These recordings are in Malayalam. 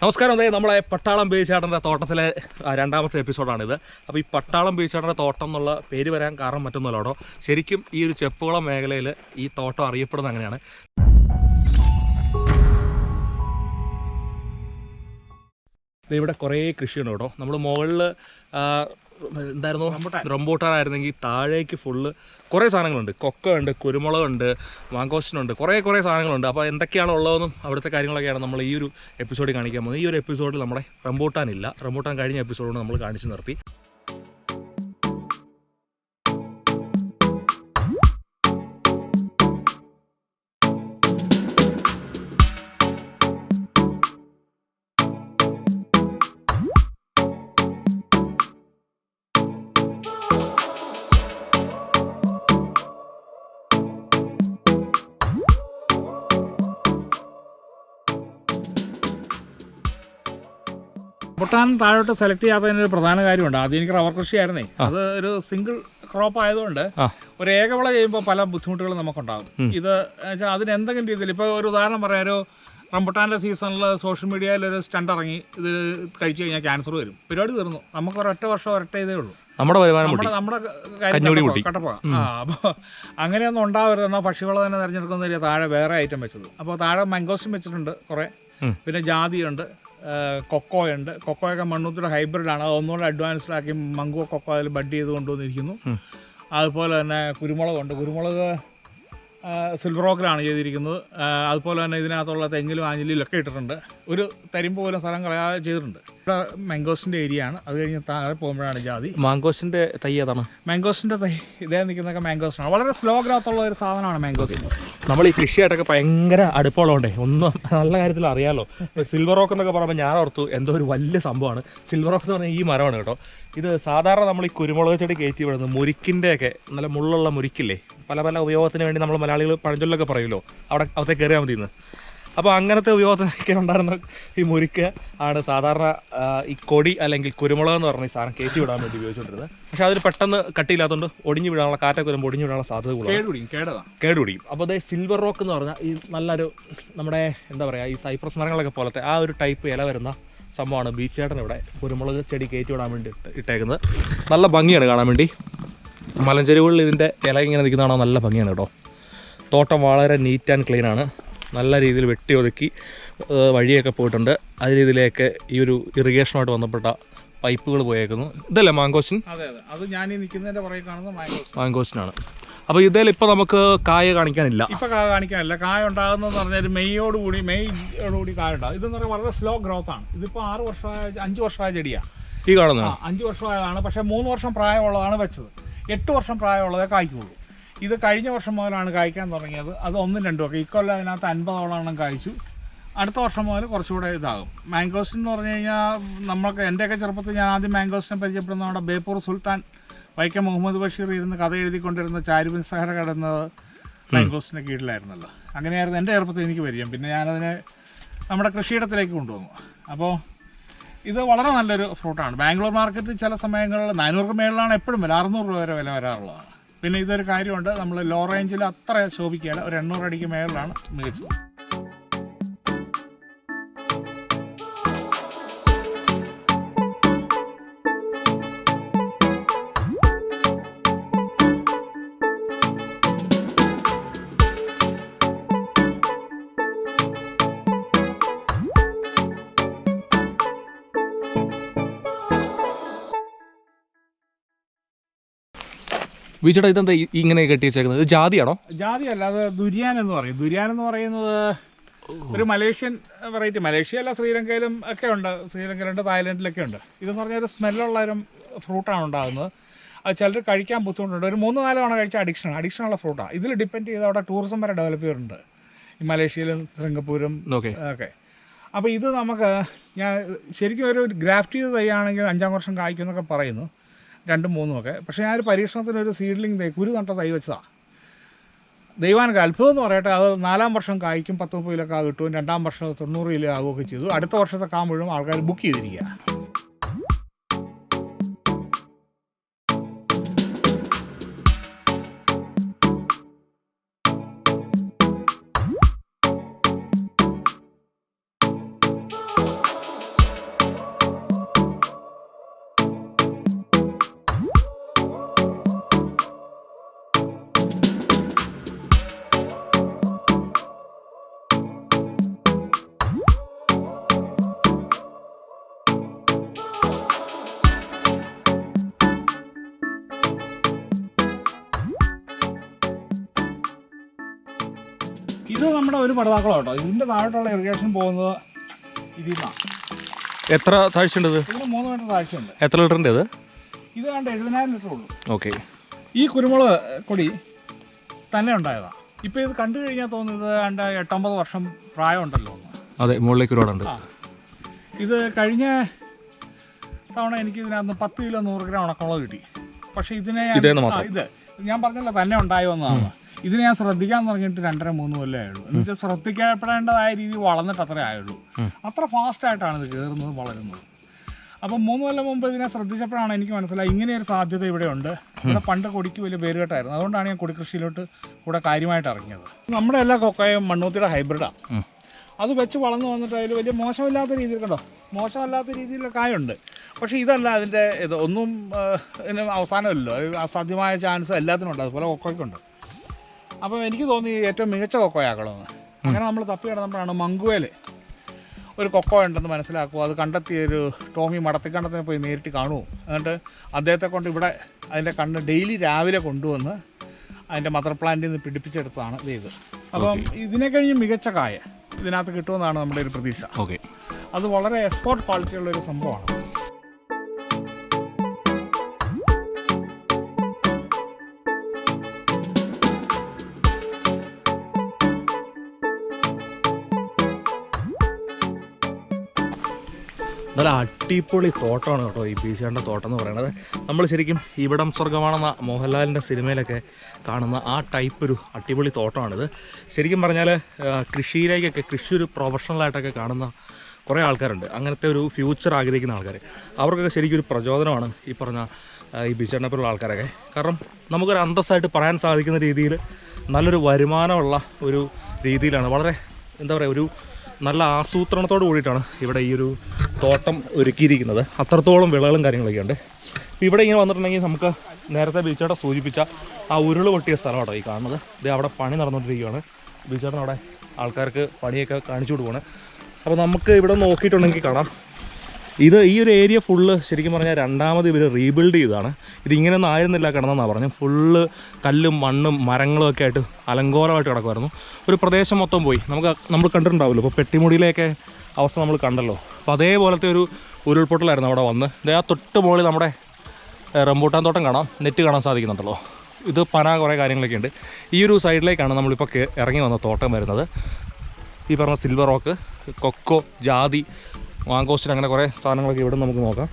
നമസ്കാരം അതെ നമ്മളെ പട്ടാളം ബേച്ചേട്ടന്റെ തോട്ടത്തിലെ രണ്ടാമത്തെ എപ്പിസോഡാണിത്. അപ്പോൾ ഈ പട്ടാളം ബേച്ചേട്ടന്റെ തോട്ടം എന്നുള്ള പേര് വരാൻ കാരണം മറ്റൊന്നുമല്ലോ ശരിക്കും ഈ ഒരു ചെപ്പുകുളം മേഖലയിൽ ഈ തോട്ടം അറിയപ്പെടുന്നത് അങ്ങനെയാണ് ഇവിടെ കുറേ കൃഷിയുണ്ട് കേട്ടോ. നമ്മൾ മുകളിൽ എന്തായിരുന്നു? റംബൂട്ടാനായിരുന്നെങ്കിൽ താഴേക്ക് ഫുള്ള് കുറേ സാധനങ്ങളുണ്ട്. കൊക്ക ഉണ്ട് കുരുമുളകുണ്ട് മാങ്കോസ്റ്റിനുണ്ട് കുറേ കുറേ സാധനങ്ങളുണ്ട്. അപ്പോൾ എന്തൊക്കെയാണ് ഉള്ളതെന്നും അവിടുത്തെ കാര്യങ്ങളൊക്കെയാണ് നമ്മൾ ഈ ഒരു എപ്പിസോഡിൽ കാണിക്കാൻ പോകുന്നത്. ഈ ഒരു എപ്പിസോഡിൽ നമ്മുടെ റംബൂട്ടാൻ ഇല്ല. റംബൂട്ടാൻ കഴിഞ്ഞ എപ്പിസോഡാണ് നമ്മൾ കാണിച്ചു നിർത്തി. പൊട്ടാൻ താഴോട്ട് സെലക്ട് ചെയ്യാത്തതിന് ഒരു പ്രധാന കാര്യമുണ്ട്. ആദ്യം എനിക്ക് റബ്ബർ കൃഷിയായിരുന്നേ. അത് ഒരു സിംഗിൾ ക്രോപ്പ് ആയതുകൊണ്ട് ഒരു ഏകവള ചെയ്യുമ്പോൾ പല ബുദ്ധിമുട്ടുകളും നമുക്കുണ്ടാകും. ഇത് അതിന് എന്തെങ്കിലും രീതിയിൽ ഇപ്പോൾ ഒരു ഉദാഹരണം പറയാം. ഒരു റംബുട്ടാന്റെ സീസണിൽ സോഷ്യൽ മീഡിയയിൽ ഒരു സ്റ്റണ്ട് ഇറങ്ങി ഇത് കഴിച്ചു കഴിഞ്ഞാൽ ക്യാൻസർ വരും. പരിപാടി തീർന്നു. നമുക്ക് ഒരൊറ്റ വർഷം ഒരൊറ്റ ഇതേ ഉള്ളൂ. നമ്മുടെ വരുമാനം നമ്മുടെ നമ്മുടെ കാര്യം കഞ്ഞൂടി കട്ടപ്പോ- കൂട്ടി. കട്ടപ്പോ. ആ അപ്പോൾ അങ്ങനെയൊന്നും ഉണ്ടാവരുത്. എന്നാൽ പക്ഷികളെ തന്നെ തിരഞ്ഞെടുക്കുന്ന താഴെ വേറെ ഐറ്റം വെച്ചത്. അപ്പോൾ താഴെ മംഗോസ്റ്റും വെച്ചിട്ടുണ്ട് കുറേ. പിന്നെ ജാതിയുണ്ട്. കൊക്കോയുണ്ട് കൊക്കോയൊക്കെ മണ്ണൂത്തിയുടെ ഹൈബ്രിഡാണ് അത് ഒന്നുകൂടെ അഡ്വാൻസ്ഡ് ആക്കി മംഗോ കൊക്കോ അതിൽ ബഡ് ചെയ്ത് കൊണ്ടുവന്നിരിക്കുന്നു. അതുപോലെ തന്നെ കുരുമുളകുണ്ട് കുരുമുളക് സിൽവർ റോക്കിലാണ് ചെയ്തിരിക്കുന്നത്. അതുപോലെ തന്നെ ഇതിനകത്തുള്ള തെങ്ങിലും ആഞ്ഞിലും ഒക്കെ ഇട്ടിട്ടുണ്ട്. ഒരു തരിമ്പ് പോലും സ്ഥലം കളയാതെ ചെയ്തിട്ടുണ്ട്. മാംഗോസിന്റെ ഏരിയ ആണ്. അത് കഴിഞ്ഞ് താഴെ പോകുമ്പോഴാണ് ജാതി. മാംഗോസിന്റെ തൈ ഏതാണ്? മാംഗോസിന്റെ തൈ ഇതേ നിൽക്കുന്നൊക്കെ മാംഗോസാണ് വളരെ സ്ലോ ഗ്രോത്ത് ഉള്ള ഒരു സാധനമാണ് മാംഗോസ്. നമ്മൾ ഈ കൃഷിയായിട്ടൊക്കെ ഭയങ്കര അടുപ്പമുള്ളതുകൊണ്ടേ ഒന്നും നല്ല കാര്യത്തിൽ അറിയാമല്ലോ സിൽവർ റോക്ക് എന്നൊക്കെ പറയുമ്പോൾ ഞാൻ ഓർത്തു എന്തോ ഒരു വലിയ സംഭവമാണ്. സിൽവർ റോക്ക് എന്ന് പറഞ്ഞാൽ ഈ മരമാണ് കേട്ടോ. ഇത് സാധാരണ നമ്മൾ ഈ കുരുമുളക് ചെടി കയറ്റി വിടുന്നത് മുരിക്കിന്റെയൊക്കെ നല്ല മുള്ളുള്ള മുരിക്കില്ലേ? പല പല ഉപയോഗത്തിന് വേണ്ടി നമ്മൾ മലയാളികൾ പഴഞ്ചൊല്ലൊക്കെ പറയുമല്ലോ അവിടെ അവിടെ കയറിയാൽ മതി അപ്പോൾ അങ്ങനത്തെ ഉപയോഗത്തിനൊക്കെ ഉണ്ടായിരുന്ന ഈ മുരിക്ക് ആണ് സാധാരണ ഈ കൊടി അല്ലെങ്കിൽ കുരുമുളക് എന്ന് പറഞ്ഞ ഈ സാധനം കയറ്റി വിടാൻ വേണ്ടി ഉപയോഗിച്ചുകൊണ്ടിരുന്നത്. പക്ഷെ അതിന് പെട്ടെന്ന് കട്ടിയില്ലാത്തതുകൊണ്ട് ഒടിഞ്ഞു വിടാനുള്ള കാറ്റൊക്കെ വരുമ്പോൾ ഒടിഞ്ഞു വിടാനുള്ള സാധ്യത കൂടുതലാണ്. കേടുപിടിക്കും കേടതാണ്. കേടുപിടിക്കും. അപ്പോൾ അതേ സിൽവർ റോക്ക് എന്ന് പറഞ്ഞാൽ ഈ നല്ലൊരു നമ്മുടെ എന്താ പറയുക ഈ സൈപ്രസ് മരങ്ങളൊക്കെ പോലത്തെ ആ ഒരു ടൈപ്പ് ഇല വരുന്ന സംഭവമാണ് ബീച്ച് ചേട്ടൻ ഇവിടെ കുരുമുളക് ചെടി കയറ്റി വിടാൻ വേണ്ടി ഇട്ടേക്കുന്നത്. നല്ല ഭംഗിയാണ് കാണാൻ വേണ്ടി. മലഞ്ചെരുവുകളിൽ ഇതിന്റെ ഇല ഇങ്ങനെ നിൽക്കുന്നതാണോ? നല്ല ഭംഗിയാണ് കേട്ടോ. തോട്ടം വളരെ നീറ്റ് ആൻഡ് ക്ലീൻ ആണ്. നല്ല രീതിയിൽ വെട്ടി ഒതുക്കി വഴിയൊക്കെ പോയിട്ടുണ്ട്. ആ രീതിയിലേക്ക് ഈ ഒരു ഇറിഗേഷനുമായിട്ട് ബന്ധപ്പെട്ട പൈപ്പുകൾ പോയേക്കുന്നു. ഇതല്ലേ മാങ്കോസിൻ അതെ അതെ. അത് ഞാൻ പുറകെ മാങ്കോസിനാണ് അപ്പോൾ ഇതിൽ ഇപ്പോൾ നമുക്ക് കായ കാണിക്കാനില്ല. ഇപ്പൊ കായ കാണിക്കാനില്ല. കായ ഉണ്ടാകുന്നതെന്ന് പറഞ്ഞാൽ മെയ്യോട് കൂടി മെയ്യോട് കൂടി കായ ഉണ്ടാകും. ഇതെന്ന് പറഞ്ഞാൽ വളരെ സ്ലോ ഗ്രോത്ത് ആണ്. ഇതിപ്പോ ആറ് വർഷമായ അഞ്ച് വർഷമായ ചെടിയാണ് ഈ കാണുന്നത്? അഞ്ച് വർഷമായതാണ്. പക്ഷേ മൂന്ന് വർഷം പ്രായമുള്ളതാണ് വെച്ചത്. എട്ട് വർഷം പ്രായമുള്ളതേ കായ്ക്കുള്ളൂ. ഇത് കഴിഞ്ഞ വർഷം മുതലാണ് കായ്ക്കാൻ തുടങ്ങിയത്. അത് ഒന്നും രണ്ടും ഒക്കെ. ഇക്കൊല്ലം അതിനകത്ത് അൻപതോളം കായ്ച്ചു. അടുത്ത വർഷം മുതൽ കുറച്ചുകൂടെ ഇതാകും. മാംഗോസ്റ്റിൻ എന്ന് പറഞ്ഞു കഴിഞ്ഞാൽ നമ്മൾക്ക് എന്റെയൊക്കെ ചെറുപ്പത്തിൽ ഞാൻ ആദ്യം മാംഗോസ്റ്റിനെ പരിചയപ്പെടുന്ന നമ്മുടെ ബേപ്പൂർ സുൽത്താൻ വൈക്കം മുഹമ്മദ് ബഷീർ ഇരുന്ന് കഥ എഴുതിക്കൊണ്ടിരുന്ന ചാരുബിൻ സഹര കടന്നത് മാംഗോസ്റ്റിന്റെ കീഴിലായിരുന്നല്ലോ. അങ്ങനെയായിരുന്നു എന്റെ ചെറുപ്പത്തിൽ എനിക്ക് പരിചയം. പിന്നെ ഞാനതിനെ നമ്മുടെ കൃഷിയിടത്തിലേക്ക് കൊണ്ടുവന്നു. അപ്പോൾ ഇത് വളരെ നല്ലൊരു ഫ്രൂട്ടാണ് ബാംഗ്ലൂർ മാർക്കറ്റിൽ ചില സമയങ്ങളിൽ നാനൂറ് മേളിലാണ് എപ്പോഴും വില അറുന്നൂറ് രൂപ വരെ വില വരാറുള്ളതാണ്. പിന്നെ ഇതൊരു കാര്യമുണ്ട് നമ്മൾ ലോ റേഞ്ചിൽ അത്ര ശോഭിക്കുകയില്ല ഒരു എണ്ണൂറ് അടിക്ക് മേളിലാണ് മികച്ചത്. വീച്ചേട്ടാ ഇതെന്താ ഈ- ഇങ്ങനെ കെട്ടി വെച്ചേക്കുന്നത് ഇത് ജാതിയാണോ? ജാതി അല്ല അത് ദുരിയാൻ എന്ന് പറയും. ദുരിയാൻ എന്ന് പറയുന്നത് ഒരു മലേഷ്യൻ വെറൈറ്റി. മലേഷ്യ അല്ല ശ്രീലങ്കയിലും ഒക്കെ ഉണ്ട്. ശ്രീലങ്കയിലുണ്ട് തായ്ലൻഡിലൊക്കെ ഉണ്ട്. ഇതെന്ന് പറഞ്ഞാൽ ഒരു സ്മെല്ലുള്ള ഒരു ഫ്രൂട്ടാണ് ഉണ്ടാകുന്നത്. അത് ചിലർ കഴിക്കാൻ ബുദ്ധിമുട്ടുണ്ട്. ഒരു മൂന്ന് നാല് തവണ കഴിച്ച അഡിക്ഷൻ അഡിക്ഷനുള്ള ഫ്രൂട്ടാണ് ഇതിൽ ഡിപ്പെൻഡ് ചെയ്ത് അവിടെ ടൂറിസം വരെ ഡെവലപ്പ് ചെയ്തിട്ടുണ്ട്. ഈ മലേഷ്യയിലും സിംഗപ്പൂരും ഓക്കെ. ഓക്കെ അപ്പോൾ ഇത് നമുക്ക് ഞാൻ ശരിക്കും ഒരു ഗ്രാഫ്റ്റ് ചെയ്ത് തയ്യാണെങ്കിൽ അഞ്ചാം വർഷം കായ്ക്കും എന്നൊക്കെ പറയുന്നു. രണ്ടും മൂന്നും ഒക്കെ. പക്ഷെ ഞാൻ ഒരു പരീക്ഷണത്തിന് ഒരു സീഡ്ലിംഗ് കുരു നട്ട തൈ വെച്ചതാണ് ദൈവാനൊക്കെ അത്ഭുതം എന്ന് പറയട്ടെ. അത് നാലാം വർഷം കായ്ക്കും പത്ത് മുപ്പത് കിലോ കിട്ടും. രണ്ടാം വർഷം തൊണ്ണൂറ് കിലോ ആവുകയൊക്കെ ചെയ്തു. അടുത്ത വർഷത്തെ കാ മുഴുവൻ ആൾക്കാർ ബുക്ക് ചെയ്തിരിക്കുക നമ്മുടെ ഒരു പടതാക്കളോ കേട്ടോ. ഇതിന്റെ താഴോട്ടുള്ള ഇറിഗേഷൻ പോകുന്നത് ഇതിൽ നിന്നാണ് എത്ര താഴ്ചയുണ്ട് ഇത്? ഇതിന് മൂന്ന് മീറ്റർ താഴ്ചയുണ്ട്. എത്ര ലിറ്ററിന്റെ ഇത്? ഇത് കണ്ട് എഴുപതിനായിരം ലിറ്റർ ഉള്ളൂ. ഓക്കെ. ഈ കുരുമുളക് കൊടി തന്നെ ഉണ്ടായതാണ് ഇപ്പൊ ഇത് കണ്ടു കഴിഞ്ഞാൽ തോന്നുന്നത് കണ്ട എട്ടൊമ്പത് വർഷം പ്രായമുണ്ടല്ലോ. അതെ മുകളിലേക്ക് ഒരുപാടുണ്ട് ഇത് കഴിഞ്ഞ തവണ എനിക്ക് ഇതിനകത്ത് പത്ത് കിലോ നൂറ് ഗ്രാം ഉണക്കമുളക് കിട്ടി. പക്ഷെ ഇതിനെ ഇത് ഞാൻ പറഞ്ഞല്ലോ തന്നെ ഉണ്ടായി വന്നതാണ് ഇതിനെ ഞാൻ ശ്രദ്ധിക്കാൻ തുടങ്ങിയിട്ട് രണ്ടര മൂന്ന് കൊല്ലമേ ആയുള്ളൂ. എന്ന് വെച്ചാൽ ശ്രദ്ധിക്കപ്പെടേണ്ടതായ രീതി വളർന്നിട്ട് അത്രേ ആയുള്ളൂ. അത്ര ഫാസ്റ്റ് ആയിട്ടാണ് ഇത് കയറുന്നത് വളരുന്നത്. അപ്പം മൂന്ന് കൊല്ലം മുമ്പ് ഇതിനെ ശ്രദ്ധിച്ചപ്പോഴാണ് എനിക്ക് മനസ്സിലായി ഇങ്ങനെ ഒരു സാധ്യത ഇവിടെ ഉണ്ട് ഇവിടെ പണ്ട് കൊടിക്ക് വലിയ പേരുകെട്ടായിരുന്നു അതുകൊണ്ടാണ് ഞാൻ കൊടിക്കൃഷിയിലോട്ട് കൂടെ കാര്യമായിട്ട് ഇറങ്ങിയത്. നമ്മുടെ എല്ലാ കൊക്കയും മണ്ണൂത്തിയുടെ ഹൈബ്രിഡാണ്. അത് വെച്ച് വളർന്നു വന്നിട്ട് അതിൽ വലിയ മോശമില്ലാത്ത രീതിയിൽ കണ്ടോ? മോശമല്ലാത്ത രീതിയിലുള്ള കായുണ്ട്. പക്ഷേ ഇതല്ല അതിന്റെ ഇത് ഒന്നും അവസാനമില്ലല്ലോ. അത് അസാധ്യമായ ചാൻസ് എല്ലാത്തിനും ഉണ്ട്. അതുപോലെ കൊക്കോയ്ക്കുണ്ട്. അപ്പോൾ എനിക്ക് തോന്നി ഏറ്റവും മികച്ച കൊക്കോയാക്കളോ അങ്ങനെ നമ്മൾ തപ്പി കിടന്നപ്പോഴാണ് മങ്കുവേൽ ഒരു കൊക്കോ ഉണ്ടെന്ന് മനസ്സിലാക്കുക. അത് കണ്ടെത്തിയ ഒരു ടോമി മടത്തിക്കണ്ടത്തിനെ പോയി നേരിട്ട് കാണുമോ എന്നിട്ട് അദ്ദേഹത്തെ കൊണ്ട് ഇവിടെ അതിന്റെ കണ്ണ് ഡെയിലി രാവിലെ കൊണ്ടുവന്ന് അതിന്റെ മദർ പ്ലാന്റിൽ നിന്ന് പിടിപ്പിച്ചെടുത്തതാണ് ഇത് ഇത്. അപ്പം ഇതിനെ കഴിഞ്ഞ് മികച്ച കായ ഇതിനകത്ത് കിട്ടുമെന്നാണ് നമ്മുടെ ഒരു പ്രതീക്ഷ. ഓക്കെ അത് വളരെ എക്സ്പോർട്ട് ക്വാളിറ്റിയുള്ള ഒരു സംഭവമാണ്. നല്ല അടിപൊളി തോട്ടമാണ് കേട്ടോ ഈ ബീച്ചാണ്ട തോട്ടം എന്ന് പറയുന്നത്. നമ്മൾ ശരിക്കും ഇവിടം സ്വർഗമാണെന്ന മോഹൻലാലിന്റെ സിനിമയിലൊക്കെ കാണുന്ന ആ ടൈപ്പ് ഒരു അടിപൊളി തോട്ടമാണിത്. ശരിക്കും പറഞ്ഞാൽ കൃഷിയിലേക്കൊക്കെ കൃഷി ഒരു പ്രൊഫഷണലായിട്ടൊക്കെ കാണുന്ന കുറേ ആൾക്കാരുണ്ട്. അങ്ങനത്തെ ഒരു ഫ്യൂച്ചർ ആഗ്രഹിക്കുന്ന ആൾക്കാർ അവർക്കൊക്കെ ശരിക്കും ഒരു പ്രചോദനമാണ് ഈ പറഞ്ഞ ഈ ബീച്ചാണ്ടപ്പോലുള്ള ആൾക്കാരൊക്കെ. കാരണം നമുക്കൊരു അന്തസ്സായിട്ട് പറയാൻ സാധിക്കുന്ന രീതിയിൽ നല്ലൊരു വരുമാനമുള്ള ഒരു രീതിയിലാണ്. വളരെ എന്താ പറയുക ഒരു നല്ല ആസൂത്രണത്തോട് കൂടിയിട്ടാണ് ഇവിടെ ഈ ഒരു തോട്ടം ഒരുക്കിയിരിക്കുന്നത്. അത്രത്തോളം വിളകളും കാര്യങ്ങളൊക്കെ ഉണ്ട്. ഇവിടെ ഇങ്ങനെ വന്നിട്ടുണ്ടെങ്കിൽ നമുക്ക് നേരത്തെ ബീച്ചേട്ട സൂചിപ്പിച്ച ആ ഉരുൾ പൊട്ടിയ സ്ഥലമാട്ടോ ഈ കാണുന്നത്. ഇത് അവിടെ പണി നടന്നുകൊണ്ടിരിക്കുകയാണ്. ബീച്ചേട്ടൻ അവിടെ ആൾക്കാർക്ക് പണിയൊക്കെ കാണിച്ചു കൊടുക്കുകയാണ് അപ്പോൾ നമുക്ക് ഇവിടെ നോക്കിയിട്ടുണ്ടെങ്കിൽ കാണാം. ഇത് ഈ ഒരു ഏരിയ ഫുള്ള് ശരിക്കും പറഞ്ഞാൽ രണ്ടാമത് ഇവർ റീബിൽഡ് ചെയ്തതാണ്. ഇത് ഇങ്ങനെയൊന്നും ആയിരുന്നില്ല കിടന്നെന്നാണ് പറഞ്ഞു ഫുള്ള് കല്ലും മണ്ണും മരങ്ങളും ഒക്കെ ആയിട്ട് അലങ്കോലമായിട്ട് കിടക്കുമായിരുന്നു ഒരു പ്രദേശം മൊത്തം പോയി. നമുക്ക് നമ്മൾ കണ്ടിട്ടുണ്ടാവുമല്ലോ. ഇപ്പോൾ പെട്ടിമുടിയിലേക്ക് അവസ്ഥ നമ്മൾ കണ്ടല്ലോ. അപ്പോൾ അതേപോലത്തെ ഒരു ഉരുൾപൊട്ടലായിരുന്നു അവിടെ വന്ന്. ദേ ആ തൊട്ട് മുകളിൽ നമ്മുടെ റംബൂട്ടാൻ തോട്ടം കാണാം. നെറ്റ് കാണാൻ സാധിക്കുന്നുണ്ടല്ലോ. ഇത് പന കുറേ കാര്യങ്ങളൊക്കെ ഉണ്ട്. ഈ ഒരു സൈഡിലേക്കാണ് നമ്മളിപ്പോൾ ഇറങ്ങി വന്ന തോട്ടം വരുന്നത്. ഈ പറഞ്ഞ സിൽവർ റോക്ക് കൊക്കോ ജാതി മാങ്കോസ്റ്റിൻ അങ്ങനെ കുറേ സാധനങ്ങളൊക്കെ ഇവിടെ നമുക്ക് നോക്കാം.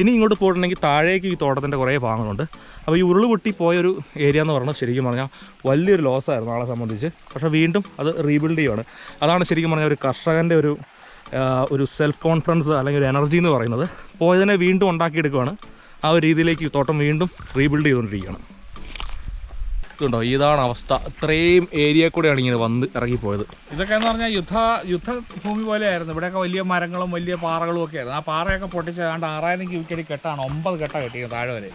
ഇനി ഇങ്ങോട്ട് പോയിട്ടുണ്ടെങ്കിൽ താഴേക്ക് ഈ തോട്ടത്തിന്റെ കുറേ ഭാഗങ്ങളുണ്ട്. അപ്പോൾ ഈ ഉരുൾ പൊട്ടി പോയൊരു ഏരിയ എന്ന് പറഞ്ഞാൽ ശരിക്കും പറഞ്ഞാൽ വലിയൊരു ലോസായിരുന്നു ആളെ സംബന്ധിച്ച്. പക്ഷേ വീണ്ടും അത് റീബിൽഡ് ചെയ്യുവാണ്. അതാണ് ശരിക്കും പറഞ്ഞാൽ ഒരു കർഷകന്റെ ഒരു ഒരു സെൽഫ് കോൺഫിഡൻസ് അല്ലെങ്കിൽ ഒരു എനർജി എന്ന് പറയുന്നത്. പോയതിനെ വീണ്ടും ഉണ്ടാക്കിയെടുക്കുകയാണ് ആ ഒരു രീതിയിലേക്ക് തോട്ടം വീണ്ടും റീബിൽഡ് ചെയ്തുകൊണ്ടിരിക്കുകയാണ്. ഇതുണ്ടോ ഇതാണ് അവസ്ഥ. ഇത്രയും ഏരിയ കൂടെയാണ് ഇങ്ങനെ വന്ന് ഇറങ്ങിപ്പോയത്. ഇതൊക്കെ എന്ന് പറഞ്ഞാൽ യുദ്ധ യുദ്ധഭൂമി പോലെയായിരുന്നു. ഇവിടെയൊക്കെ വലിയ മരങ്ങളും വലിയ പാറകളും ഒക്കെ ആയിരുന്നു. ആ പാറയൊക്കെ പൊട്ടിച്ച് ഏതാണ്ട് ആറായിരം ക്യൂക്കടി കെട്ടാണ് ഒമ്പത് കെട്ട കെട്ടിയത് താഴെ വരെ.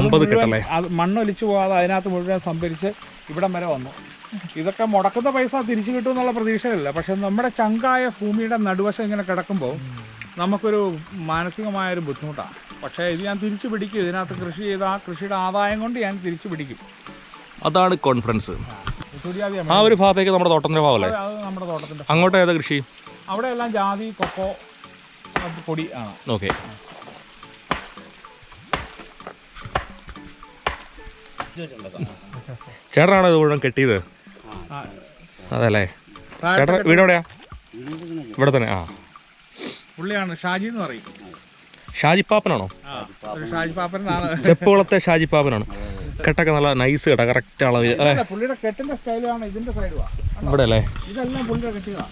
ഒമ്പത് കെട്ടല്ലേ? അത് മണ്ണൊലിച്ചു പോകാതെ അതിനകത്ത് മുഴുവൻ സംഭരിച്ച് ഇവിടം വരെ വന്നു. ഇതൊക്കെ മുടക്കുന്ന പൈസ തിരിച്ചു കിട്ടും എന്നുള്ള പ്രതീക്ഷയില്ല പക്ഷെ നമ്മുടെ ചങ്കായ ഭൂമിയുടെ നടുവശം ഇങ്ങനെ കിടക്കുമ്പോൾ നമുക്കൊരു മാനസികമായൊരു ബുദ്ധിമുട്ടാണ്. പക്ഷേ ഇത് ഞാൻ തിരിച്ചു പിടിക്കും. ഇതിനകത്ത് കൃഷി ചെയ്ത് ആ കൃഷിയുടെ ആദായം കൊണ്ട് ഞാൻ തിരിച്ചു പിടിക്കും. അതാണ് കോൺഫറൻസ് ആ ഒരു ഭാഗത്തേക്ക് നമ്മുടെ തോട്ടത്തിന്റെ ഭാഗമല്ലേ? അത് നമ്മുടെ തോട്ടത്തിന്റെ അങ്ങോട്ട് ഏതാ കൃഷി? അവിടെ എല്ലാം ജാതി കൊക്കോ പൊടി ആണ്. ഓക്കെ. ചേട്ടനാണോ ഇത് മുഴുവൻ കെട്ടിയത്? ആ, അതല്ലേ? ചേട്ടൻ വീട് എവിടെയാ ഇവിടെ തന്നെ ആ. പുള്ളിയാണ് ഷാജി എന്ന് പറയും. ഷാജിപ്പാപ്പനാണോ? ഒരു ഷാജി പാപ്പനാണ് ചെപ്പുകുളത്തെ ഷാജിപ്പാപ്പനാണ്. കെട്ടൊക്കെ നല്ല നൈസ് കേട്ടോ കറക്റ്റ് അളവ് അല്ലേ പുള്ളിയുടെ കെട്ടിന്റെ സ്റ്റൈലാണ് ഇതിന്റെ സൈഡുവാ ഇവിടെ അല്ലേ ഇതെല്ലാം പുള്ളിയുടെ കെട്ടിയതാണ്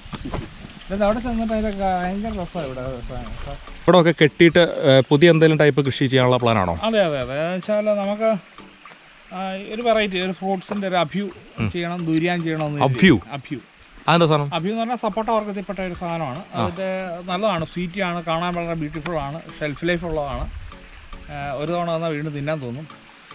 ഇവിടെ ഒക്കെ കെട്ടിയിട്ട് പുതിയ എന്തെങ്കിലും ടൈപ്പ് കൃഷി ചെയ്യാനുള്ള പ്ലാനാണോ അതെ അതെ അതെ. വെച്ചാൽ നമുക്ക് ഒരു വെറൈറ്റി ഒരു ഫ്രൂട്ട്സിന്റെ ഒരു അഭ്യൂ ചെയ്യണം ദുരിയാൻ ചെയ്യണം അഭ്യൂ? അഭ്യൂ. അതെന്താ സാധനം? അഭ്യൂ എന്ന് പറഞ്ഞാൽ സപ്പോട്ട വർഗത്തിൽപ്പെട്ട ഒരു സാധനമാണ്. അതിന്റെ നല്ലതാണ് സ്വീറ്റ് ആണ് കാണാൻ വളരെ ബ്യൂട്ടിഫുൾ ആണ് ഷെൽഫ് ലൈഫ് ഉള്ളതാണ്. ഒരു തവണ വന്നാൽ വീണ്ടും തിന്നാൻ തോന്നും.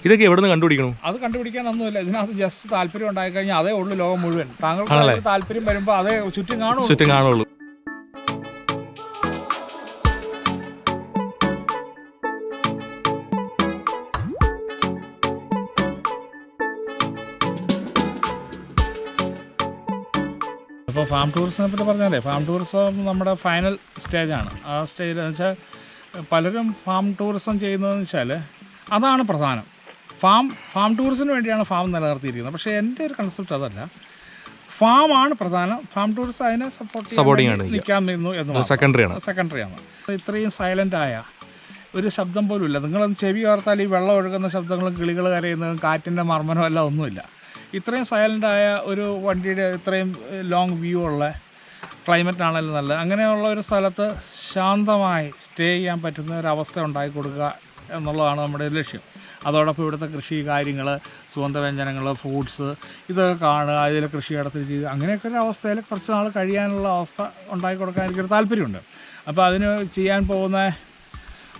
ഇതൊക്കെ എവിടെ നിന്ന് കണ്ടുപിടിക്കണം? അത് കണ്ടുപിടിക്കാനൊന്നുമില്ല ഇതിനകത്ത് ജസ്റ്റ് താല്പര്യം ഉണ്ടായി കഴിഞ്ഞാൽ അതേ ഉള്ളൂ ലോകം മുഴുവൻ. താങ്കൾക്ക്? താല്പര്യം വരുമ്പോൾ അതേ ചുറ്റും കാണും ചുറ്റും കാണുള്ളൂ ഫാം ടൂറിസത്തിനെ പറ്റി പറഞ്ഞാലേ ഫാം ടൂറിസം നമ്മുടെ ഫൈനൽ സ്റ്റേജാണ് ആ സ്റ്റേജ് എന്ന് വെച്ചാൽ പലരും ഫാം ടൂറിസം ചെയ്യുന്നതെന്ന് വെച്ചാൽ അതാണ് പ്രധാനം. ഫാം ഫാം ടൂറിസത്തിന് വേണ്ടിയാണ് ഫാം നിലനിർത്തിയിരിക്കുന്നത്. പക്ഷേ എന്റെ ഒരു കൺസെപ്റ്റ് അതല്ല. ഫാം ആണ് പ്രധാനം. ഫാം ടൂറിസം അതിനെ സപ്പോർട്ട് ആണ് നിൽക്കാൻ നിന്നു എന്ന്. സെക്കൻഡറി ആണ്. സെക്കൻഡറി ആണ്. ഇത്രയും സൈലന്റ് ആയ ഒരു ശബ്ദം പോലും ഇല്ല. നിങ്ങളൊന്ന് ചെവി ഓർത്താൽ ഈ വെള്ളം ഒഴുകുന്ന ശബ്ദങ്ങളും കിളികൾ കരയുന്നതും കാറ്റിന്റെ മർമ്മനവും എല്ലാം ഒന്നുമില്ല. ഇത്രയും സൈലന്റ് ആയ ഒരു വണ്ടിയുടെ ഇത്രയും ലോങ് വ്യൂ ഉള്ള ക്ലൈമറ്റ് ആണെങ്കിലും നല്ലത്. അങ്ങനെയുള്ള ഒരു സ്ഥലത്ത് ശാന്തമായി സ്റ്റേ ചെയ്യാൻ പറ്റുന്ന ഒരു അവസ്ഥ ഉണ്ടാക്കി കൊടുക്കുക എന്നുള്ളതാണ് നമ്മുടെ ഒരു ലക്ഷ്യം. അതോടൊപ്പം ഇവിടുത്തെ കൃഷി കാര്യങ്ങൾ സുഗന്ധ വ്യഞ്ജനങ്ങൾ ഫ്രൂട്ട്സ് ഇതൊക്കെ കാണുക അതിൽ കൃഷി നടത്തി ചെയ്ത് അങ്ങനെയൊക്കെ ഒരു അവസ്ഥയിൽ കുറച്ച് നാൾ കഴിയാനുള്ള അവസ്ഥ ഉണ്ടാക്കി കൊടുക്കാൻ എനിക്കൊരു താല്പര്യമുണ്ട്. അപ്പോൾ അതിന് ചെയ്യാൻ പോകുന്ന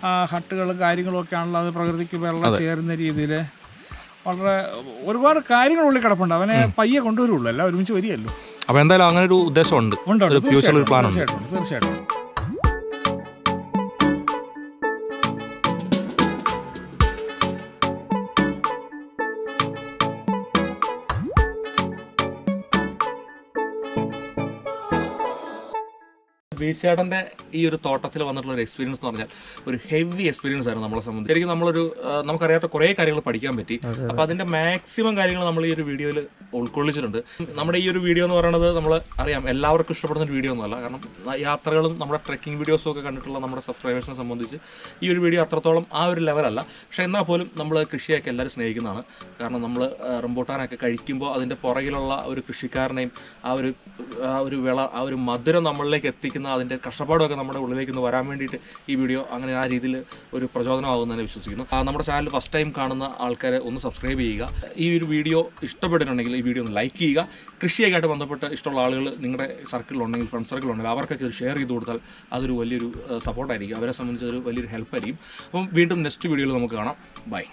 ഹട്ടുകൾ ഹട്ടുകളും കാര്യങ്ങളൊക്കെ ആണല്ലോ അത് പ്രകൃതിക്ക് വെള്ളം ചേരുന്ന രീതിയിൽ വളരെ ഒരുപാട് കാര്യങ്ങൾ ഉള്ളിൽ കിടപ്പുണ്ട്. അവനെ പയ്യെ കൊണ്ടുവരുള്ളൂ എല്ലാം ഒരുമിച്ച് വരികയല്ലോ. അപ്പോൾ എന്തായാലും അങ്ങനെ ഒരു ഉദ്ദേശമുണ്ട് ഉണ്ട്. തീർച്ചയായിട്ടും തീർച്ചയായിട്ടും. ബീച്ചേട്ടന്റെ ഈ ഒരു തോട്ടത്തിൽ വന്നിട്ടുള്ള ഒരു എക്സ്പീരിയൻസ് എന്ന് പറഞ്ഞാൽ ഒരു ഹെവി എക്സ്പീരിയൻസ് ആയിരുന്നു നമ്മളെ സംബന്ധിച്ച്. ശരിക്കും നമ്മളൊരു നമുക്കറിയാത്ത കുറേ കാര്യങ്ങൾ പഠിക്കാൻ പറ്റി. അപ്പോൾ അതിന്റെ മാക്സിമം കാര്യങ്ങൾ നമ്മൾ ഈ ഒരു വീഡിയോയിൽ ഉൾക്കൊള്ളിച്ചിട്ടുണ്ട്. നമ്മുടെ ഈ ഒരു വീഡിയോ എന്ന് പറയുന്നത് നമ്മൾ അറിയാം എല്ലാവർക്കും ഇഷ്ടപ്പെടുന്ന ഒരു വീഡിയോ ഒന്നുമല്ല. കാരണം യാത്രകളും നമ്മുടെ ട്രെക്കിംഗ് വീഡിയോസും ഒക്കെ കണ്ടിട്ടുള്ള നമ്മുടെ സബ്സ്ക്രൈബേഴ്സിനെ സംബന്ധിച്ച് ഈ ഒരു വീഡിയോ അത്രത്തോളം ആ ഒരു ലെവലല്ല പക്ഷേ എന്നാൽ പോലും നമ്മൾ കൃഷിയൊക്കെ എല്ലാവരും സ്നേഹിക്കുന്നതാണ്. കാരണം നമ്മൾ റംബൂട്ടാനൊക്കെ കഴിക്കുമ്പോൾ അതിന്റെ പുറകിലുള്ള ഒരു കൃഷിക്കാരനെയും ആ ഒരു ആ ഒരു വിള ആ ഒരു മധുരം നമ്മളിലേക്ക് എത്തിക്കുന്ന അതിന്റെ കഷ്ടപ്പാടൊക്കെ നമ്മുടെ ഉള്ളിലേക്ക് ഒന്ന് വരാൻ വേണ്ടിയിട്ട് ഈ വീഡിയോ അങ്ങനെ ആ രീതിയിൽ ഒരു പ്രചോദനമാകുമെന്ന് ഞാൻ വിശ്വസിക്കുന്നു. നമ്മുടെ ചാനൽ ഫസ്റ്റ് ടൈം കാണുന്ന ആൾക്കാരെ ഒന്ന് സബ്സ്ക്രൈബ് ചെയ്യുക. ഈ ഒരു വീഡിയോ ഇഷ്ടപ്പെട്ടിട്ടുണ്ടെങ്കിൽ ഈ വീഡിയോ ഒന്ന് ലൈക്ക് ചെയ്യുക. കൃഷിയൊക്കെ ആയിട്ട് ബന്ധപ്പെട്ട് ഇഷ്ടമുള്ള ആളുകൾ നിങ്ങളുടെ സർക്കിളിലുണ്ടെങ്കിൽ ഫ്രണ്ട് സർക്കിളുണ്ടെങ്കിൽ അവർക്കൊക്കെ ഷെയർ ചെയ്ത് കൊടുത്താൽ അതൊരു വലിയൊരു സപ്പോർട്ടായിരിക്കും അവരെ സംബന്ധിച്ച് ഒരു വലിയൊരു ഹെൽപ്പായിരിക്കും അപ്പം വീണ്ടും നെക്സ്റ്റ് വീഡിയോയിൽ നമുക്ക് കാണാം. ബൈ